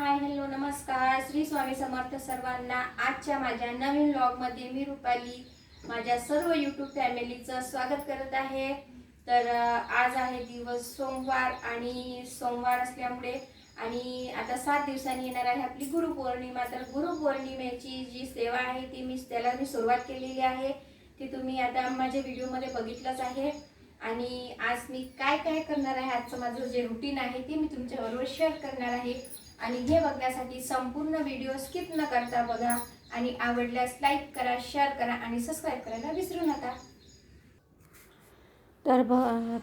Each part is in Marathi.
हाय हॅलो नमस्कार. श्री स्वामी समर्थ सर्वांना आजच्या माझ्या नवीन ब्लॉगमध्ये मी रुपाली माझ्या सर्व यूट्यूब फॅमिलीचं स्वागत करत आहे. तर आज आहे दिवस सोमवार आणि सोमवार असल्यामुळे आणि आता सात दिवसांनी येणार आहे आपली गुरुपौर्णिमा. तर गुरुपौर्णिमेची जी सेवा आहे ती मी त्याला मी सुरुवात केलेली आहे. ती तुम्ही आता माझ्या व्हिडिओमध्ये बघितलंच आहे. आणि आज मी काय काय करणार आहे आजचं माझं जे रुटीन आहे ते मी तुमच्याबरोबर शेअर करणार आहे. आणि हे बघण्यासाठी संपूर्ण व्हिडिओ स्किप न करता बघा आणि आवडल्यास लाईक करा शेअर करा आणि सबस्क्राईब करायला विसरू नका. तर ब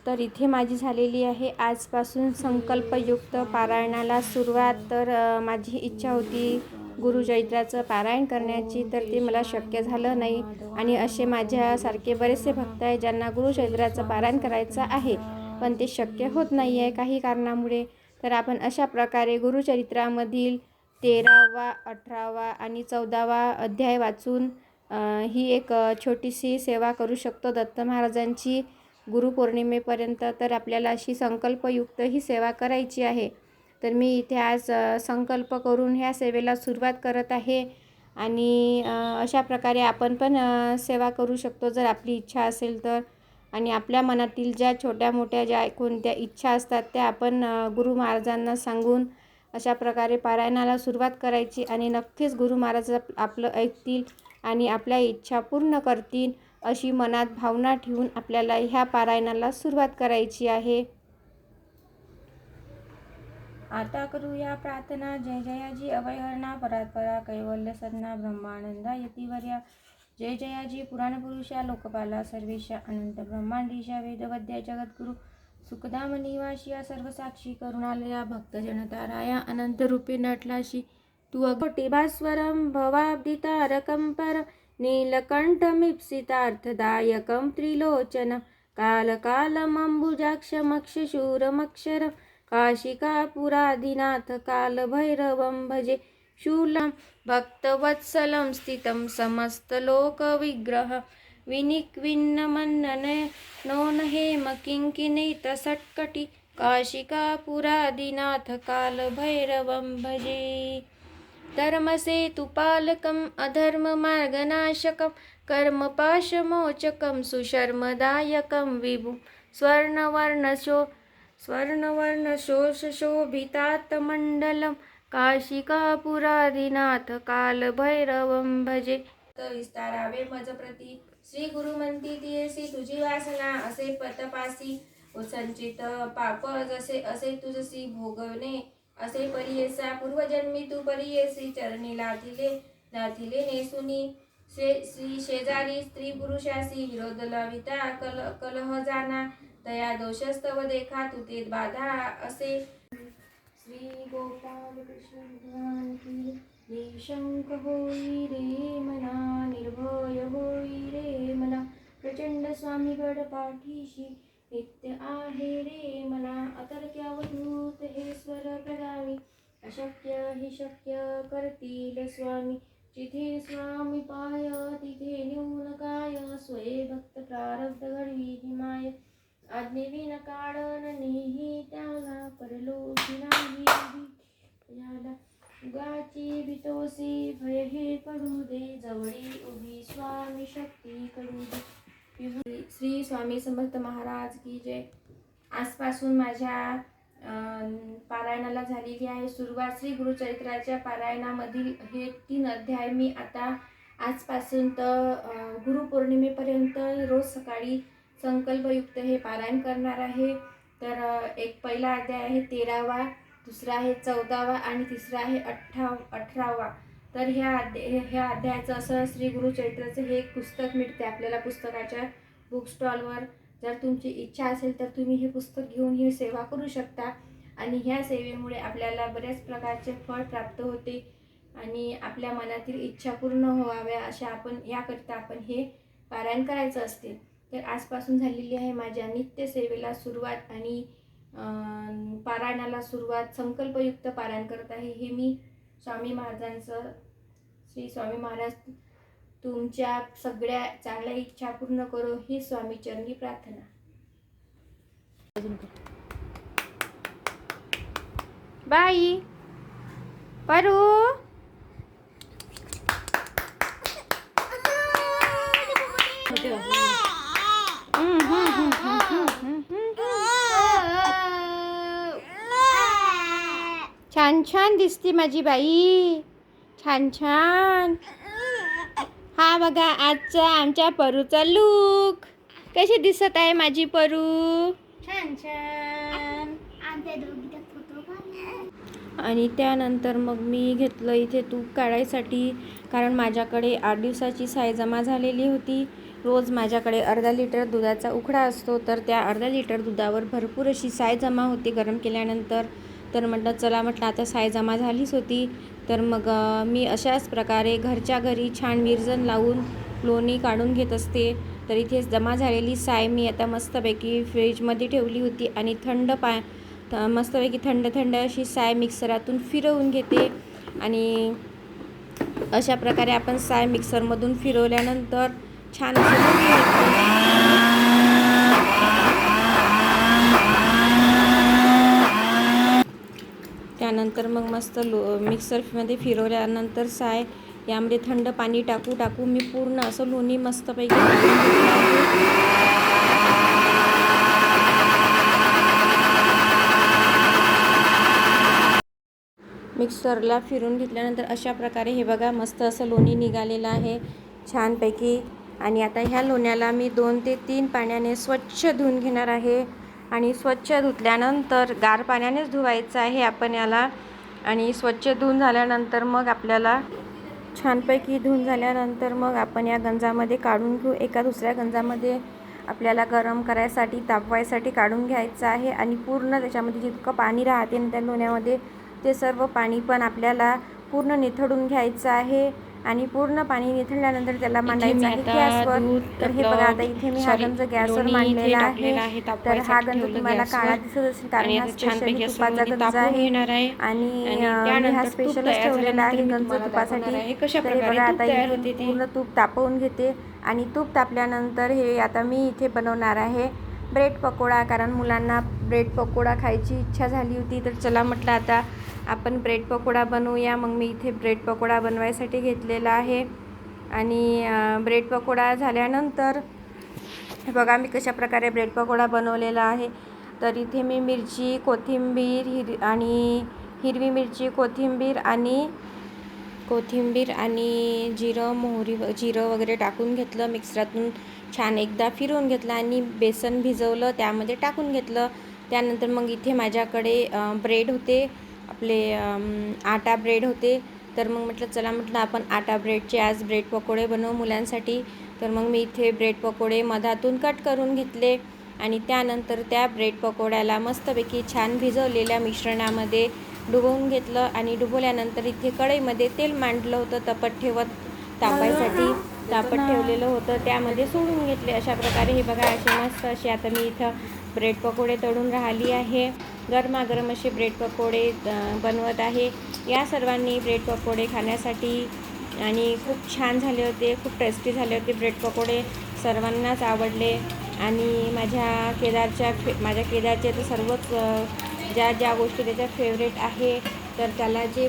तर इथे माझी झालेली आहे. आजपासून संकल्पयुक्त पारायणाला सुरुवात. तर माझी इच्छा होती गुरुचैत्राचं पारायण करण्याची तर ते मला शक्य झालं नाही. आणि असे माझ्यासारखे बरेचसे भक्त आहे ज्यांना गुरुचैत्राचं पारायण करायचं आहे पण ते शक्य होत नाही आहे काही कारणामुळे. तर आपण अशा प्रकारे गुरुचरित्रामधील तेरावा अठरावा आणि चौदावा अध्याय वाचून ही एक छोटीशी सेवा करू शकतो दत्त महाराजांची गुरुपौर्णिमेपर्यंत. तर आपल्याला अशी संकल्पयुक्त ही सेवा करायची आहे. तर मी इथे आज संकल्प करून ह्या सेवेला सुरुवात करत आहे. आणि अशा प्रकारे आपण पण सेवा करू शकतो. जर आपली इच्छा असेल तर आणि आपल्या मनातील ज्या छोट्या मोठ्या ज्या कोणत्या इच्छा असतात त्या आपण गुरु महाराजांना सांगून अशा प्रकारे पारायणाला सुरुवात करायची आणि नक्कीच गुरु महाराज आपलं ऐकतील आणि आपल्या इच्छा पूर्ण करतील अशी मनात भावना ठेवून आपल्याला ह्या पारायणाला सुरुवात करायची आहे. आता करूया प्रार्थना. जय जयाजी अभयहरणा परात्परा कैवल्य सदना ब्रह्मानंदा यतीवर्या. जय जयाजी पुराणपुरुषा लोकपाला सर्वेशा अनंत ब्रह्मांडीशा वेदवद्या जगद्गुरु सुखदामनिवासिया सर्वसाक्षी करुणालया भक्तजनताराया अनंत रूपे नटलाशी तू अघोटी भास्वरं पर नीलकण्ठमीप्सितार्थदायकं त्रिलोचनं कालकालमम्बुजाक्षमक्षशूरमक्षरं काशिकापुरादिनाथ कालभैरवं भजे शूलं भक्तवत्सलं स्थितं समस्तलोकविग्रह विनिक्विन्नमन्नने नो न हेम किङ्किणीतसट्कटि काशिकापुरादिनाथकालभैरवं भजे। धर्मसेतुपालकम् अधर्ममार्गनाशकं कर्मपाशमोचकं सुशर्मदायकं विभु स्वर्णवर्णशो स्वर्णवर्णशोषशोभितात्मण्डलं काशिकापुरादिनाथ कालभैरवं भजे। विस्तारावे मजप्रती। श्री गुरुमंती तियसी तुझी वासना असे पतपासी। संचित पाप जसे असे तुझसी भोगवणे। असे परियेसा पूर्वजन्मी तू परियेसी चरणी लाथिले लाथिले नेसुनी शे श्री शेजारी स्त्री पुरुषासी विरोध लविता कल कलह जाना। दया दोषस्तव देखा तू बाधा असे। श्री गोपाल कृष्ण निशंक होई रे मना निर्भय होई रे मला प्रचंड स्वामीगड पाठीशी नित्य आहे रे मला अतर्क्यावधूत हे स्वर प्रदावी अशक्य हि शक्य करतील स्वामी। जिथे स्वामी पाय तिथे न्यून काय स्वये भक्त प्रारब्ध घडवी हिमाय। आज्ञेविन काळन नेही त्याला परलो नाही याला उगाची बितोसी भय हे पडू दे जवळी उभी स्वामी शक्ती कडू दे. श्री स्वामी समर्थ महाराज की जय. आजपासून माझ्या पारायणाला झालेली आहे सुरुवात. श्री गुरुचरित्राच्या पारायणामधील हे तीन अध्याय मी आता आजपासून तर गुरुपौर्णिमेपर्यंत रोज सकाळी संकल्पयुक्त हे पारायण करणार आहे. तर एक पहिला अध्याय आहे तेरावा. दुसरा आहे चौदावा आणि तिसरा आहे अठ्ठा अठरावा. तर ह्या अध्याय ह्या अध्यायाचं असं श्री गुरु गुरुचरित्राचं हे एक पुस्तक मिळते आपल्याला पुस्तकाच्या बुक स्टॉलवर जर तुमची इच्छा असेल तर तुम्ही हे पुस्तक घेऊन ही सेवा करू शकता. आणि ह्या सेवेमुळे आपल्याला बऱ्याच प्रकारचे फळ प्राप्त होते. आणि आपल्या मनातील इच्छा पूर्ण व्हाव्या अशा आपण याकरिता आपण हे पारायण करायचं असते. तर आजपासून झालेली आहे माझ्या नित्य सेवेला सुरुवात आणि पारायणाला सुरुवात संकल्पयुक्त पारायण करत आहे हे मी स्वामी महाराजांचं श्री स्वामी महाराज तुमच्या सगळ्या चांगल्या इच्छा पूर्ण करो ही स्वामी चरणी प्रार्थना बाई परू छान छान दिसते माझी बाई. छान छान. हा बघा आजचा आमच्या परूचा लूक कशी दिसत आहे माझी परू? छान छान. आणि त्यानंतर मग मी घेतलं इथे तूप काढायसाठी कारण माझ्याकडे आठ दिवसाची साय जमा झालेली होती. रोज माझ्याकडे अर्धा लिटर दुधाचा उकडा असतो तर त्या अर्धा लिटर दुधावर भरपूर अशी साय जमा होती गरम केल्यानंतर. तर म्हटलं चला म्हटलं आता साय जमा झालीच होती. तर मग मी अशाच प्रकारे घरच्या घरी छान विरजन लावून लोणी काढून घेत असते. तर इथे जमा झालेली साय मी आता मस्तपैकी फ्रीजमध्ये ठेवली होती आणि थंड पा मस्तपैकी थंड थंड अशी साय मिक्सरातून फिरवून घेते. आणि अशा प्रकारे आपण साय मिक्सरमधून फिरवल्यानंतर छान असं लोणी निघते. त्यानंतर मग मस्त लो मिक्सरमध्ये फिरवल्यानंतर साय यामध्ये थंड पाणी टाकू टाकू मी पूर्ण असं लोणी मस्तपैकी मिक्सरला फिरून घेतल्यानंतर अशा प्रकारे हे बघा मस्त असं लोणी निघालेलं आहे छानपैकी. आणि आता ह्या लोण्याला मी दोन ते तीन पाण्याने स्वच्छ धुवून घेणार आहे. आणि स्वच्छ धुतल्यानंतर गार पाण्यानेच धुवायचं आहे आपण याला. आणि स्वच्छ धुवून झाल्यानंतर मग आपल्याला छानपैकी धुवून झाल्यानंतर मग आपण या गंजामध्ये काढून घेऊ. एका दुसऱ्या गंजामध्ये आपल्याला गरम करायसाठी तापवायसाठी काढून घ्यायचं आहे आणि पूर्ण त्याच्यामध्ये जितकं पाणी राहते ना त्या लोण्यामध्ये ते सर्व पाणी पण आपल्याला पूर्ण निथळून घ्यायचं आहे. आणि पूर्ण पाणी निथळल्यानंतर त्याला मांडायचं आहे. गॅसवर तर हे बघा आता इथे मी हा गंज गॅसवर मांडलेला आहे. तर हा गंज तुम्हाला काळा दिसत असेल कारण हा स्पेशली तुपाचा गंज आहे. आणि हा स्पेशलच ठेवलेला आहे गंज तुपासाठी. तर हे बघा आता इथे पूर्ण तूप तापवून घेते. आणि तूप तापल्यानंतर हे आता मी इथे बनवणार आहे ब्रेड पकोडा कारण मुलांना ब्रेड पकोडा खायची इच्छा झाली होती. तर चला म्हटलं आता आपण ब्रेड पकोडा बनवूया. मग मी इथे ब्रेड पकोडा बनवायसाठी घेतलेला आहे. आणि ब्रेड पकोडा झाल्यानंतर बघा मी कशा प्रकारे ब्रेड पकोडा बनवलेला आहे. तर इथे मी मिरची कोथिंबीर हिर आणि हिरवी मिरची कोथिंबीर आणि कोथिंबीर आणि जिरं मोहरी जिरं वगैरे टाकून घेतलं. मिक्सरातून छान एकदा फिरवून घेतलं आणि बेसन भिजवलं त्यामध्ये टाकून घेतलं. त्यानंतर मग इथे माझ्याकडे ब्रेड होते. आपले आटा ब्रेड होते तर मग म्हटलं चला म्हटलं आपण आटा ब्रेडचे आज ब्रेड पकोडे बनवू मुलांसाठी. तर मग मी इथे ब्रेड पकोडे मधातून कट करून घेतले आणि त्यानंतर त्या ब्रेड पकोड्याला मस्तपैकी छान भिजवलेल्या मिश्रणामध्ये डुबवून घेतलं आणि डुबवल्यानंतर इथे कढईमध्ये तेल मांडलं होतं तपत ठेवत तापायसाठी. तापत ठेवलेलं होतं त्यामध्ये सोडून घेतले. अशा प्रकारे हे बघा असे मस्त असे आता मी इथं ब्रेड पकोडे तळून राहिली आहे. गरमागरम असे ब्रेड पकोडे बनवत आहे. या सर्वांनी ब्रेड पकोडे खाण्यासाठी आणि खूप छान झाले होते खूप टेस्टी झाले होते ब्रेड पकोडे. सर्वांनाच आवडले. आणि माझ्या केदारच्या फे माझ्या केदारचे तर सर्वच ज्या ज्या गोष्टी त्याच्या फेवरेट आहे तर त्याला जे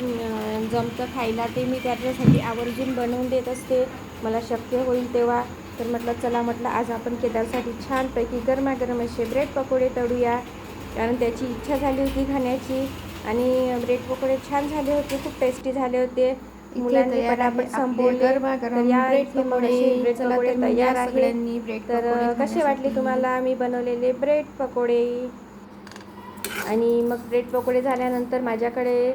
जमतं खायला ते मी त्याच्यासाठी आवर्जून बनवून देत असते. मला शक्य होईल तेव्हा. तर म्हटलं चला म्हटलं आज आपण केदारसाठी छानपैकी गरमागरम असे ब्रेड पकोडे तळूया. कारण त्याची इच्छा झाली होती खाण्याची आणि ब्रेड पकोडे छान झाले होते खूप टेस्टी झाले होते. मुलांनी पटापट संपवले तर तर तयार आहे तर कसे वाटले. तुम्हाला? मी बनवलेले ब्रेड पकोडे. आणि मग ब्रेड पकोडे झाल्यानंतर माझ्याकडे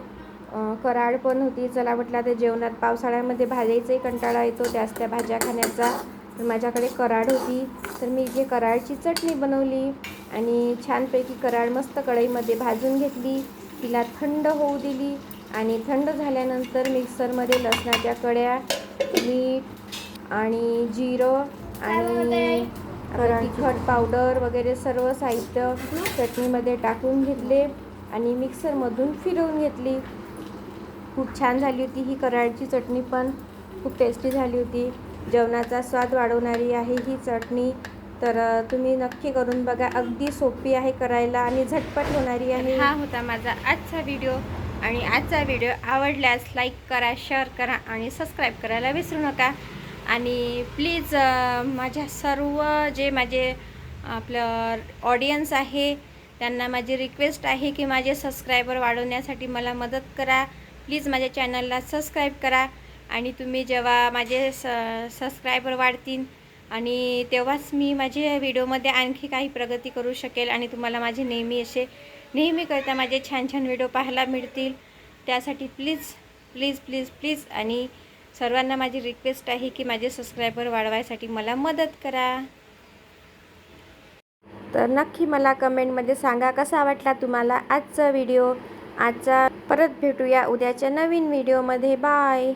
कराड पण होती. चला म्हटलं आता जेवणात पावसाळ्यामध्ये भाजायचाही कंटाळा येतो त्याच त्या भाज्या खाण्याचा. तर माझ्याकडे कराड होती. तर मी इथे कराडची चटणी बनवली आणि छानपैकी कराड मस्त कढईमध्ये भाजून घेतली. तिला थंड होऊ दिली आणि थंड झाल्यानंतर मिक्सरमध्ये लसणाच्या कड्या मीठ आणि जिरं आणि तिखट पावडर वगैरे सर्व साहित्य चटणीमध्ये टाकून घेतले आणि मिक्सरमधून फिरवून घेतली. खूप छान झाली होती ही कराडची चटणी पण. खूप टेस्टी झाली होती. जेवणाचा स्वाद वाढवणारी आहे ही चटणी. तर तुम्ही नक्की करून बघा. अगदी सोपी आहे करायला आणि झटपट होणारी आहे. हा होता माझा आजचा व्हिडिओ. आणि आजचा व्हिडिओ आवडल्यास लाईक करा शेअर करा आणि सबस्क्राईब करायला विसरू नका. आणि प्लीज माझ्या सर्व जे माझे आपलं ऑडियन्स आहे त्यांना माझी रिक्वेस्ट आहे की माझे सबस्क्रायबर वाढवण्यासाठी मला मदत करा. प्लीज माझ्या चॅनलला सबस्क्राईब करा. आणि तुम्ही जेव्हा माझे स सबस्क्रायबर वाढतील आणि तेव्हाच मी माझे व्हिडिओमध्ये आणखी काही प्रगती करू शकेल आणि तुम्हाला माझे नेहमी असे नेहमी करता माझे छान छान व्हिडिओ पाहायला मिळतील. त्यासाठी प्लीज प्लीज प्लीज प्लीज आणि सर्वांना माझी रिक्वेस्ट आहे की माझे सबस्क्रायबर वाढवायसाठी मला मदत करा. तर नक्की मला कमेंटमध्ये सांगा कसा वाटला तुम्हाला आजचा व्हिडिओ आजचा परत भेटूया उद्याच्या नवीन व्हिडिओमध्ये बाय